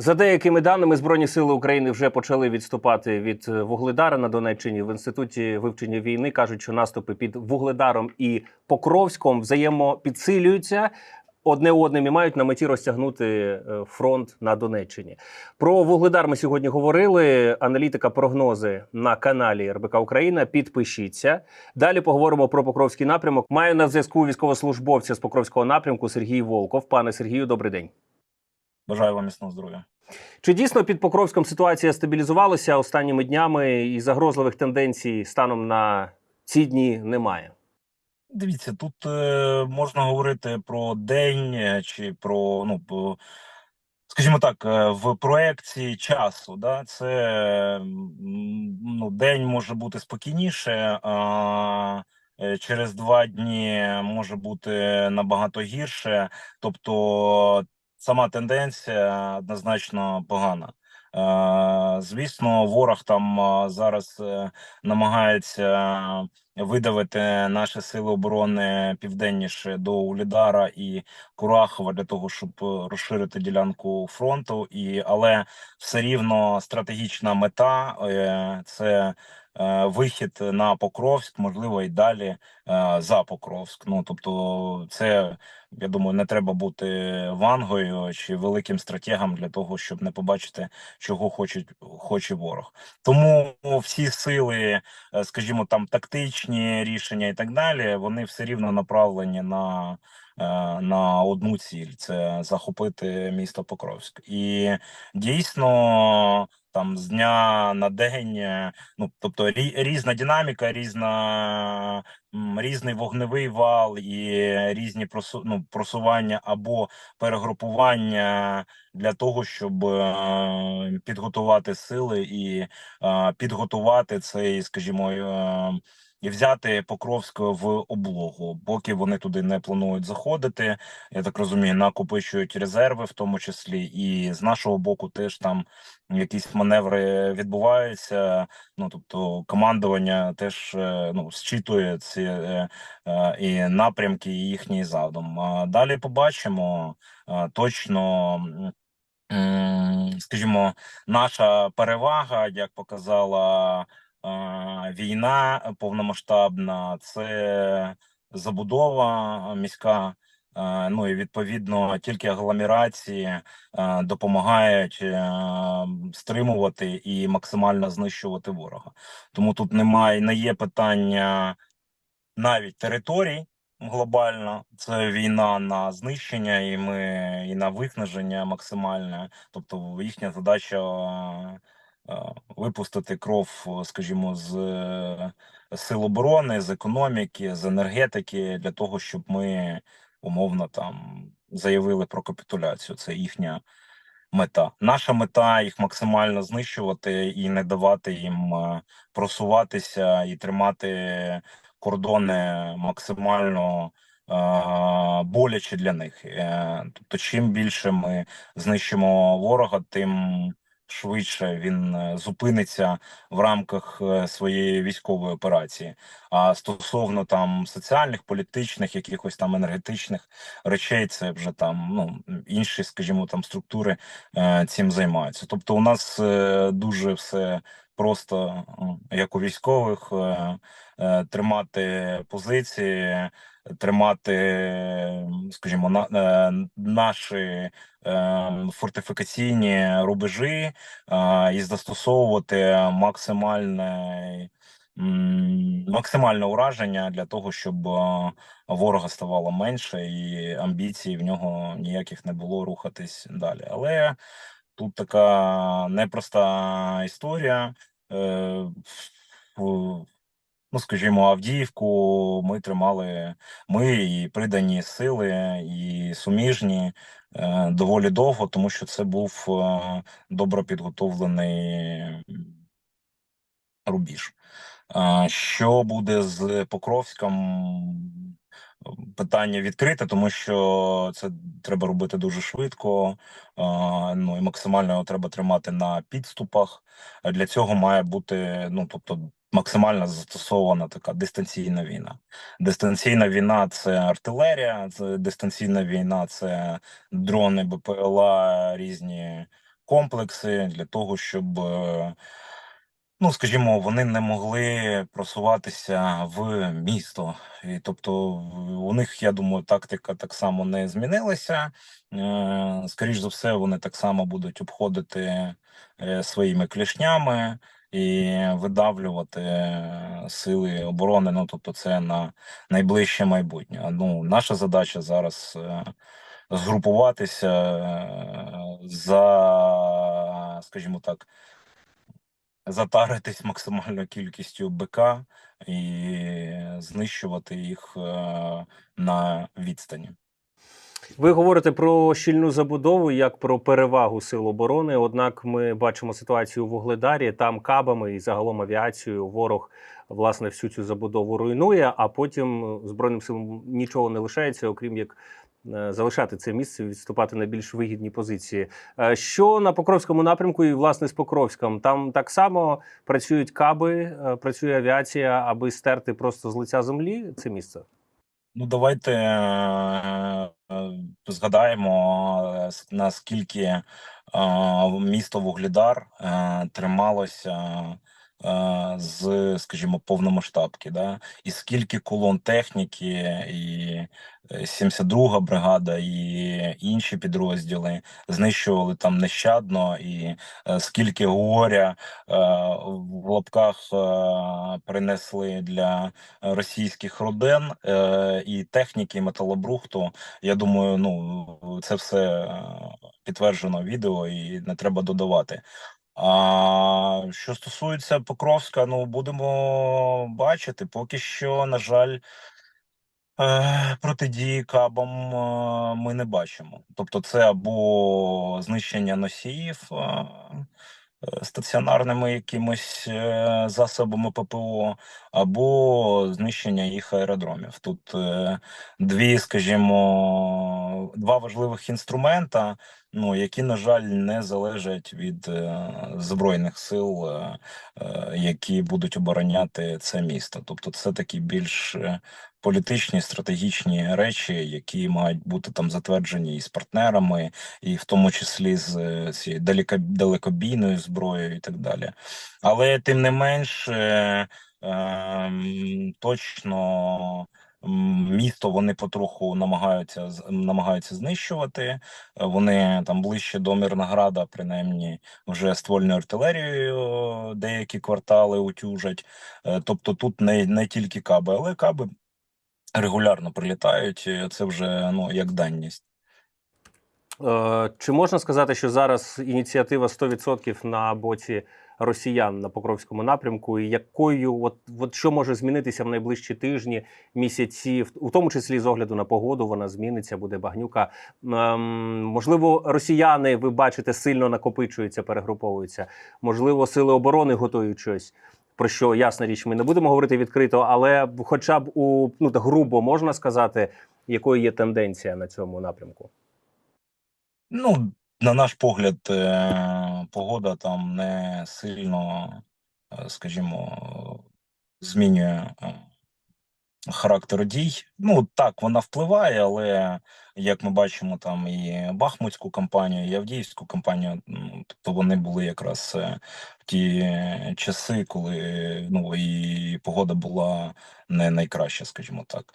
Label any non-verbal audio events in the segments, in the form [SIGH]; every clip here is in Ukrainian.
За деякими даними, Збройні сили України вже почали відступати від е, Вугледара на Донеччині. В інституті вивчення війни кажуть, що наступи під Вугледаром і Покровськом взаємопідсилюються одне одним і мають на меті розтягнути е, фронт на Донеччині. Про Вугледар ми сьогодні говорили. Аналітика прогнози на каналі РБК Україна. Підпишіться. Далі поговоримо про Покровський напрямок. Маю на зв'язку військовослужбовця з Покровського напрямку Сергій Волков. Пане Сергію, добрий день. Бажаю вам міцного здоров'я. Чи дійсно під Покровськом ситуація стабілізувалася останніми днями і загрозливих тенденцій станом на ці дні немає? Дивіться, тут е, можна говорити про день е, чи про ну по, скажімо так, е, в проекції часу. Да, це ну, день може бути спокійніше, а через два дні може бути набагато гірше. Тобто сама тенденція однозначно погана. Е, Звісно, ворог там е, зараз е, намагається видавити наші сили оборони південніше до Улідара і Курахова для того, щоб розширити ділянку фронту. І але все рівно стратегічна мета це. Е, Вихід на Покровськ, можливо, і далі е, за Покровськ. Ну тобто, це я думаю, не треба бути вангою чи великим стратегом для того, щоб не побачити, чого хоче, хоче ворог. Тому всі сили, е, скажімо, там тактичні рішення і так далі, вони все рівно направлені на, на одну ціль: це захопити місто Покровськ. І дійсно. Там з дня на день, е, ну тобто рі- різна динаміка, різна різний вогневий вал і різні просу, ну, просування або перегрупування для того, щоб е, підготувати сили і е, підготувати цей, скажімо, і взяти Покровськ в облогу, поки вони туди не планують заходити. Я так розумію, накопичують резерви, в тому числі, і з нашого боку теж там якісь маневри відбуваються. Ну тобто, командування теж е, ну зчитує ці е, е, і напрямки, і їхній задум. А далі побачимо точно. Скажімо, наша перевага, як показала війна повномасштабна, це забудова міська. Е, Ну і відповідно тільки агломерації е, допомагають е, стримувати і максимально знищувати ворога. Тому тут немає не є питання навіть територій глобально. Це війна на знищення, і ми і на виснаження максимальне. Тобто їхня задача е, е, випустити кров, е, скажімо, з е, сил оборони, з економіки, з енергетики для того, щоб ми умовно там заявили про капітуляцію. Це їхня мета. Наша мета їх максимально знищувати і не давати їм е, просуватися і тримати кордони максимально е, боляче для них. Е, Тобто, чим більше ми знищимо ворога, тим швидше він е, зупиниться в рамках е, своєї військової операції. А стосовно там соціальних, політичних, якихось там енергетичних речей, це вже там ну інші, скажімо, там структури е, цим займаються. Тобто, у нас е, дуже все просто як у військових. е, е, Тримати позиції, тримати, скажімо, на, е, наші фортифікаційні рубежі і застосовувати максимальне, максимальне ураження для того, щоб ворога ставало менше, і амбіцій в нього ніяких не було рухатись далі. Але тут така непроста історія. Е, Ну, скажімо, Авдіївку ми тримали, ми і придані сили, і суміжні е, доволі довго, тому що це був е, добре підготовлений рубіж. Що буде з Покровськом? Питання відкрите, тому що це треба робити дуже швидко. Ну і максимально його треба тримати на підступах. Для цього має бути ну тобто максимально застосована така дистанційна війна. Дистанційна війна це артилерія, це дистанційна війна, це дрони, БПЛА, різні комплекси для того, щоб, е, ну скажімо, вони не могли просуватися в місто. І тобто, у них, я думаю, тактика так само не змінилася. Е, Скоріш за все, вони так само будуть обходити е, своїми клішнями і видавлювати е, сили оборони. Ну тобто, це на найближче майбутнє. Ну, наша задача зараз згрупуватися за, скажімо так, затаритись максимальною кількістю БК і знищувати їх е, на відстані. Ви говорите про щільну забудову як про перевагу сил оборони. Однак ми бачимо ситуацію у Вугледарі. Там кабами і загалом авіацією ворог власне всю цю забудову руйнує. А потім збройним силам нічого не лишається, окрім як залишати це місце, відступати на більш вигідні позиції. Е, Що на Покровському напрямку, і власне з Покровськом там так само працюють каби, е, працює авіація, аби стерти просто з лиця землі це місце. Ну, давайте е, е, згадаємо, е, наскільки е, місто Вугледар е, трималося е, з, скажімо, повномасштабки, да? і скільки колон техніки, і е, 72-га бригада, і інші підрозділи знищували там нещадно, і е, скільки горя е, в лапках е, принесли для російських родин е, і техніки, і металобрухту. Я думаю, ну це все е, підтверджено відео і не треба додавати. А що стосується Покровська, ну будемо бачити. Поки що, на жаль, е, протидії кабам е, ми не бачимо. Тобто, це або знищення носіїв. е, Стаціонарними якимось засобами ППО, або знищення їх аеродромів. Тут дві, скажімо, два важливих інструмента, ну які, на жаль, не залежать від е, збройних сил, е, е, які будуть обороняти це місто. Тобто, це такі більш е, політичні стратегічні речі, які мають бути там затверджені і з партнерами, і в тому числі з е, цією далеко, далекобійною зброєю, і так далі. Але тим не менш. е, Ем, точно місто вони потроху намагаються намагаються знищувати. Е, Вони там ближче до Мирнограда, принаймні, вже ствольною артилерією е, деякі квартали утюжать. Е, Тобто тут не, не тільки каби, але каби регулярно прилітають. Це вже ну як даність. Е, Чи можна сказати, що зараз ініціатива 100% на боці росіян на Покровському напрямку, і якою от, от що може змінитися в найближчі тижні, місяці, в- тому числі з огляду на погоду, вона зміниться, буде багнюка. Ем, можливо, росіяни, ви бачите, сильно накопичуються, перегруповуються. Можливо, сили оборони готують щось. Про що ясна річ, ми не будемо говорити відкрито, але хоча б у ну так грубо можна сказати, якою є тенденція на цьому напрямку. Ну, на наш погляд, е, погода там не сильно, е, скажімо, змінює е, характер дій. Ну, так, вона впливає, але як ми бачимо, там і Бахмутську кампанію, і Авдіївську кампанію, ну, тобто вони були якраз в ті часи, коли ну, і погода була не найкраща, скажімо так.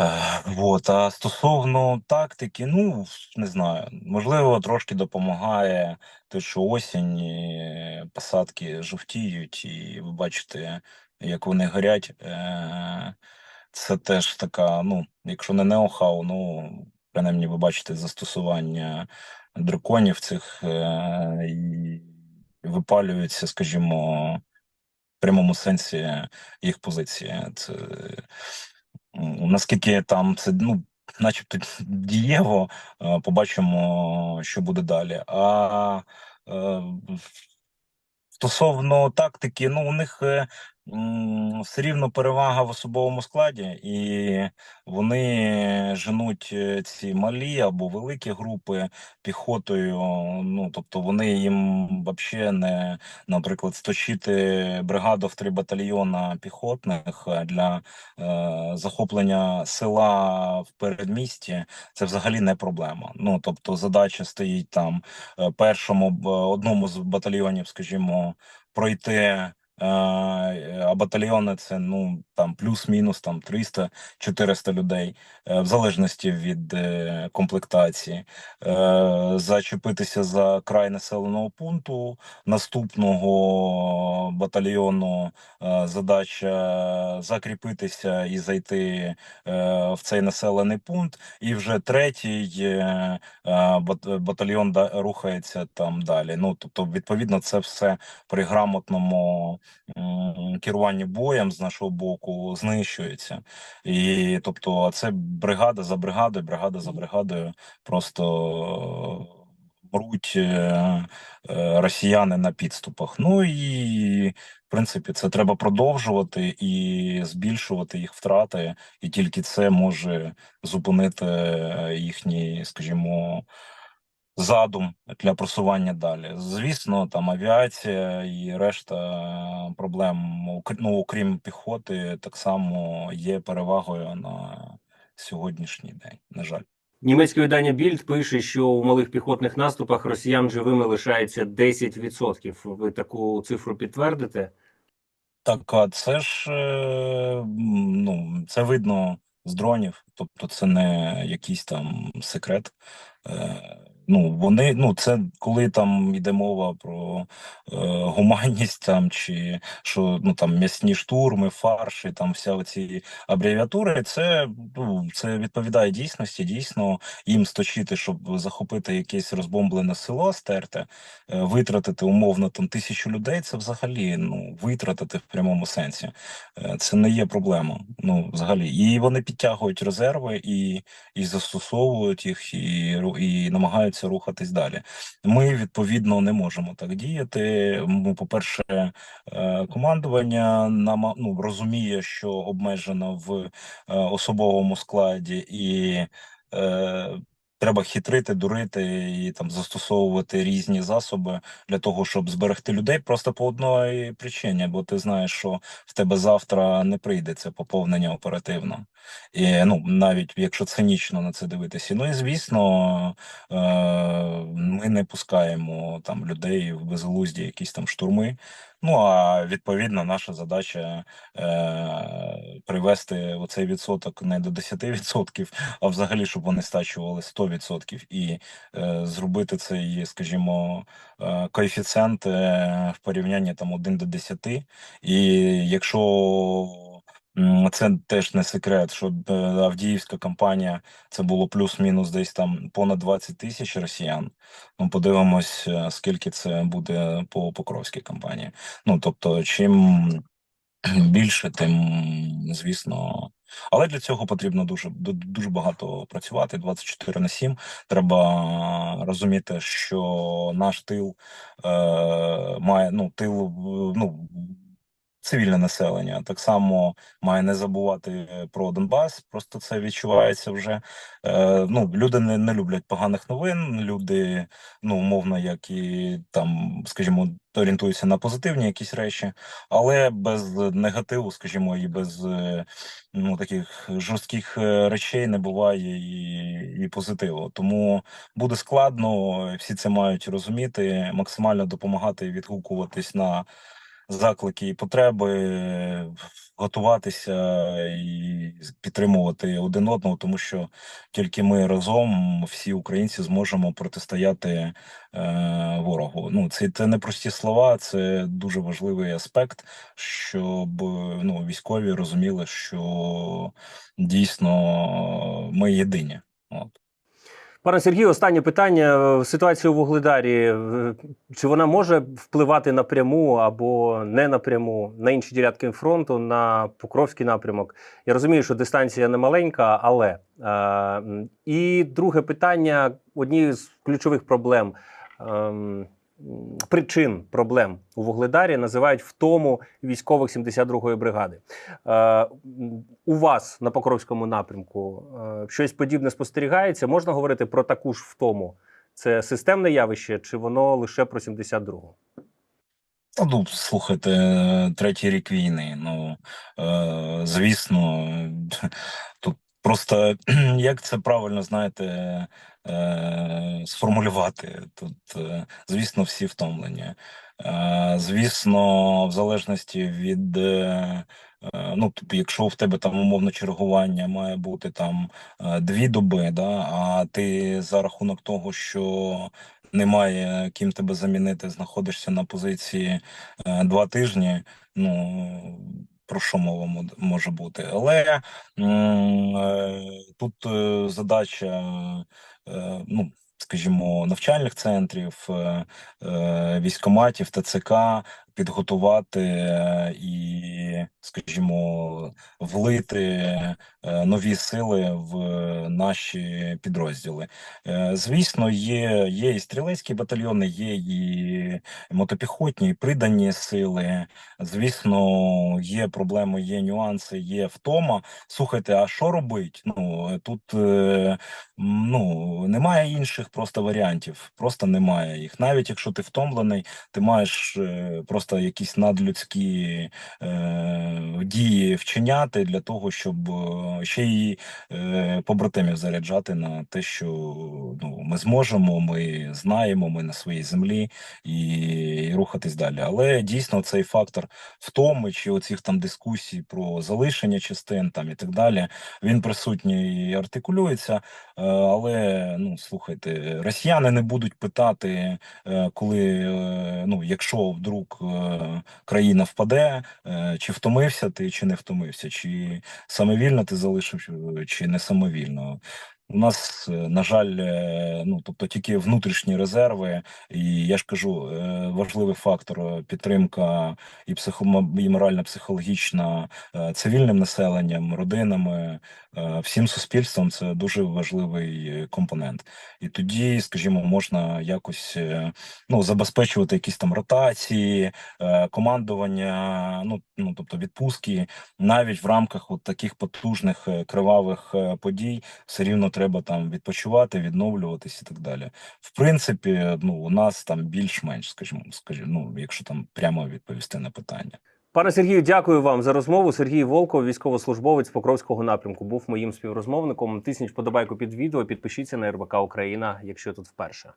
Е, Вот, а стосовно тактики, ну не знаю, можливо, трошки допомагає те, що осінь і посадки жовтіють, і ви бачите, як вони горять. Е, Це теж така, ну, якщо не неохау, ну принаймні ви бачите застосування драконів цих е, і випалюються, скажімо, в прямому сенсі їх позиції. Це Наскільки там це ну, начебто дієво, е, побачимо, що буде далі. А е, стосовно тактики, ну у них е, все рівно перевага в особовому складі, і вони женуть е, ці малі або великі групи піхотою. Ну тобто вони їм взагалі не, наприклад, сточити бригаду в три батальйона піхотних для е, захоплення села в передмісті. Це взагалі не проблема. Ну тобто, задача стоїть там е, першому одному з батальйонів, скажімо, пройти. Е, А батальйони це ну там плюс-мінус там 300-400 людей, е, в залежності від е, комплектації, зачепитися за край населеного пункту наступного батальйону. Задача закріпитися і зайти в цей населений пункт, і вже третій батальйон рухається там далі. Ну тобто, відповідно, це все при грамотному м, керуванні боєм з нашого боку знищується. І тобто, а це бригада за бригадою, бригада за бригадою просто мруть е, е, росіяни на підступах. Ну і в принципі це треба продовжувати і збільшувати їх втрати, і тільки це може зупинити е, їхній, скажімо. Задум для просування далі. Звісно, там авіація і решта проблем, ну, окрім піхоти, так само є перевагою на сьогоднішній день. На жаль. Німецьке видання Більд пише, що у малих піхотних наступах росіян живими лишається 10%. Ви таку цифру підтвердите? Так, а це ж е, ну, це видно з дронів, тобто це не якийсь там секрет. Ну, вони, ну, це коли там йде мова про е, гуманність там, чи що ну там м'ясні штурми, фарші, там вся оці абревіатури, це, ну, це відповідає дійсності. Дійсно, їм сточити, щоб захопити якесь розбомблене село, стерте, е, витратити умовно там тисячу людей, це взагалі ну витратити в прямому сенсі. Е, Це не є проблема. Ну, взагалі, і вони підтягують резерви і, і застосовують їх, і, і намагаються рухатись далі. Ми відповідно не можемо так діяти. Ми, по-перше, е, командування нама- ну, розуміє, що обмежено в е, особовому складі і. Треба хитрити, дурити і там застосовувати різні засоби для того, щоб зберегти людей просто по одної причині, бо ти знаєш, що в тебе завтра не прийде це поповнення оперативно. І ну навіть якщо цинічно на це дивитися. Ну і звісно, е, ми не пускаємо там людей в безглузді якісь там штурми. Ну а відповідно, наша задача е, привести оцей відсоток не до 10%, а взагалі, щоб вони стачували 100% і е, зробити цей, скажімо, е, коефіцієнт е, в порівнянні там 1 до 10. І якщо це теж не секрет, що е, Авдіївська кампанія це було плюс-мінус десь там понад 20 тисяч росіян. Ну, подивимось, е, скільки це буде по Покровській кампанії. Ну тобто, чим [CLEARS THROAT] більше, тим звісно. Але для цього потрібно дуже дуже багато працювати. 24 на 7. Треба розуміти, що наш тил е, має ну тил ну. Цивільне населення так само має не забувати про Донбас. Просто це відчувається вже. Е, ну люди не, не люблять поганих новин. Люди, ну умовно, як і там, скажімо, орієнтуються на позитивні якісь речі, але без негативу, скажімо, і без е, ну таких жорстких е, речей не буває і, і позитиву. Тому буде складно. Всі це мають розуміти, максимально допомагати відгукуватись на заклики і потреби, готуватися і підтримувати один одного, тому що тільки ми разом, всі українці, зможемо протистояти е, ворогу. Ну це, це не прості слова, це дуже важливий аспект, щоб ну військові розуміли, що дійсно ми єдині. От. Пане Сергію, останнє питання. Ситуація у Вугледарі. е, Чи вона може впливати напряму або не напряму на інші ділянки фронту, на Покровський напрямок? Я розумію, що дистанція не маленька, але е, і друге питання: однією з ключових проблем. Причин проблем у Вугледарі називають втому військових 72-ї бригади. Е, у вас на Покровському напрямку е, щось подібне спостерігається? Можна говорити про таку ж втому? Це системне явище, чи воно лише про 72-го? Ну, слухайте, третій рік війни. Ну, е, звісно, [LAUGHS] тут просто [CLEARS THROAT] як це правильно, знаєте, е, сформулювати. Тут, е, звісно, всі втомлені. Е, звісно, в залежності від. Е, е, Ну, тобто, якщо в тебе там умовно чергування має бути там е, дві доби, да, а ти за рахунок того, що немає ким тебе замінити, знаходишся на позиції е, два тижні. Ну про що мова може бути? Але е, тут е, задача, е, ну скажімо, навчальних центрів, військоматів, ТЦК підготувати і, скажімо, влити е, нові сили в наші підрозділи. Е, Звісно, є, є і стрілецькі батальйони, є і мотопіхотні, і придані сили. Звісно, є проблеми, є нюанси, є втома. Слухайте, а що робить? Ну тут е, ну немає інших просто варіантів. Просто немає їх. Навіть якщо ти втомлений, ти маєш е, просто якісь надлюдські е, дії вчиняти для того, щоб е, ще й е, побратимів заряджати на те, що ну ми зможемо, ми знаємо, ми на своїй землй і, і рухатись далі. Але дійсно цей фактор втоми чи оцих там дискусій про залишення частин там і так далі, він присутній і артикулюється. Е, Але ну слухайте, росіяни не будуть питати, е, коли е, ну, якщо вдруг е, країна впаде, е, чи втомився ти, чи не втомився, чи самовільно ти залишив, е, чи не самовільно. У нас, е, на жаль, е, ну тобто тільки внутрішні резерви, і я ж кажу, е, важливий фактор підтримка і психо і морально-психологічна е, цивільним населенням, родинами, всім суспільством це дуже важливий компонент. І тоді, скажімо, можна якось ну забезпечувати якісь там ротації, командування, ну ну тобто відпустки, навіть в рамках от таких потужних кривавих подій, все рівно треба там відпочивати, відновлюватись і так далі. В принципі, ну у нас там більш-менш, скажімо, скажімо, ну якщо там прямо відповісти на питання. Пане Сергію, дякую вам за розмову. Сергій Волков, військовослужбовець Покровського напрямку, був моїм співрозмовником. Тисніть вподобайку під відео, підпишіться на РБК Україна, якщо тут вперше.